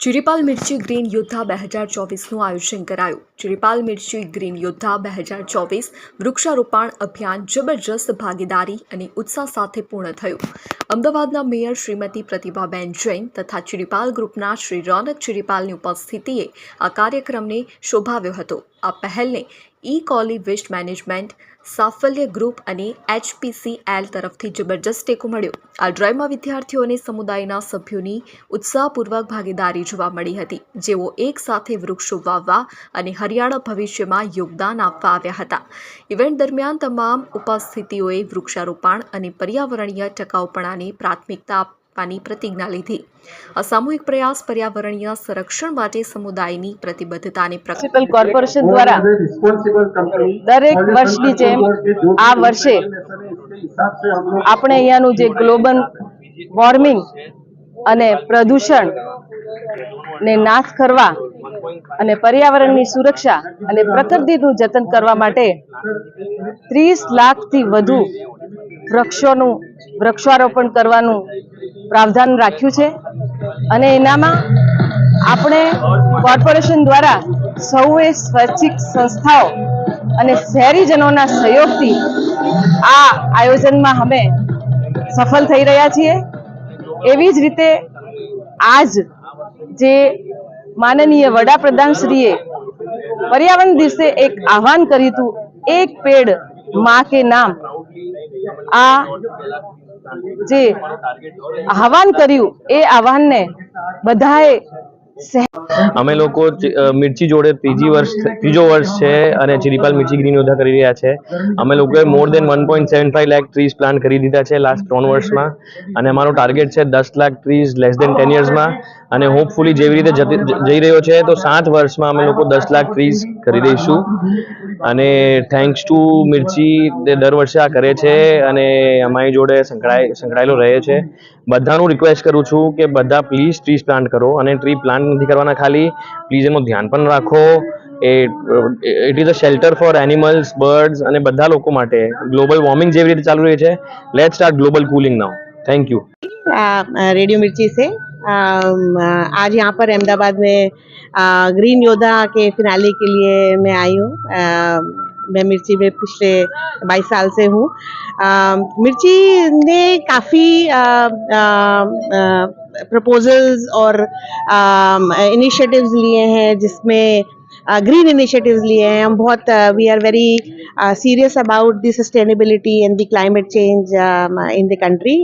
ચિરીપાલ મિર્ચી green યોદ્ધા બે હજાર ચોવીસનું આયોજન કરાયું. ચિરીપાલ મિર્ચી ગ્રીન યોદ્ધા બે હજાર ચોવીસ વૃક્ષારોપણ અભિયાન જબરજસ્ત ભાગીદારી અને ઉત્સાહ સાથે પૂર્ણ થયું. અમદાવાદના મેયર શ્રીમતી પ્રતિભાબેન જૈન તથા ચિરીપાલ ગ્રુપના શ્રી રોનક ચિરીપાલની ઉપસ્થિતિએ આ કાર્યક્રમને શોભાવ્યો હતો. આ પહેલને ઈ કોલી વેસ્ટ મેનેજમેન્ટ સાફલ્ય ગ્રુપ અને એચપીસીએલ તરફથી જબરજસ્ત ટેકો મળ્યો. આ ડ્રાઈવમાં વિદ્યાર્થીઓ અને સમુદાયના સભ્યોની ઉત્સાહપૂર્વક ભાગીદારી જોવા મળી હતી. જેઓ એક સાથે વૃક્ષો વાવવા અને હરિયાળા ભવિષ્યમાં યોગદાન આપવા આવ્યા હતા. ઇવેન્ટ દરમિયાન તમામ ઉપસ્થિતિઓએ વૃક્ષારોપણ અને પર્યાવરણીય ટકાઉપણાને પ્રાથમિકતા આપવાની પ્રતિજ્ઞા લીધી. આ સામૂહિક પ્રયાસ પર્યાવરણીય સંરક્ષણ માટે સમુદાયની પ્રતિબદ્ધતાને મ્યુનિસિપલ કોર્પોરેશન દ્વારા દરેક વર્ષની જેમ આ વર્ષે આપણે અહીંયાનું જે ગ્લોબલ વોર્મિંગ અને પ્રદૂષણ ને નાશ કરવા અને પર્યાવરણની સુરક્ષા અને પ્રકૃતિનું જતન કરવા માટે ત્રીસ લાખથી વધુ વૃક્ષોનું વૃક્ષારોપણ કરવાનું પ્રાવધાન રાખ્યું છે અને એનામાં આપણે કોર્પોરેશન દ્વારા સૌએ સ્વૈચ્છિક સંસ્થાઓ અને શહેરીજનોના સહયોગથી આ આયોજનમાં અમે સફળ થઈ રહ્યા છીએ. એવી જ રીતે આજ જે માનનીય વડાપ્રધાનશ્રીએ પર્યાવરણ દિવસે એક આહવાન કર્યું હતું, એક પેડમાં કે નામ. આ જે આહવાન કર્યું એ આહવાનને બધાએ અમે લોકો મિર્ચી જોડે ત્રીજી વર્ષ ત્રીજો વર્ષ છે અને ચિરીપાલ મિર્ચી ગ્રીન યોદ્ધા કરી રહ્યા છે. અમે લોકોએ more than one point seven five lakh trees plant કરી દીધા છે લાસ્ટ ત્રણ વર્ષમાં. અને અમારો ટાર્ગેટ છે દસ lakh trees less than ten યર્સમાં અને હોપફુલી જેવી રીતે જઈ રહ્યો છે તો સાત વર્ષમાં અમે લોકો દસ લાખ ટ્રીઝ કરી દઈશું. અને થેન્ક્સ ટુ મિર્ચી તે દર વર્ષે આ કરે છે અને અમારી જોડે સંકળાય, સંકળાયેલો રહે છે. બધાનું રિક્વેસ્ટ કરું છું કે બધા પ્લીઝ ટ્રીઝ પ્લાન્ટ કરો અને ટ્રી પ્લાન્ટ નથી કરવાના ખાલી. પ્લીઝ એનું ધ્યાન પણ રાખો. એ it is a shelter for animals birds અને બધા લોકો માટે. ગ્લોબલ વોર્મિંગ જેવી રીતે ચાલુ રહી છે. Let start global cooling now thank you radio Mirchi છે. आज यहाँ पर अहमदाबाद में ग्रीन योद्धा के फिनाले के लिए मैं आई हूँ मैं मिर्ची में पिछले 22 साल से हूँ। मिर्ची ने काफ़ी प्रपोजल्स और इनिशिएटिव्स लिए हैं, जिसमें ग्रीन इनिशिएटिव्स लिए हैं। हम बहुत we are very serious about the sustainability and the climate change in the country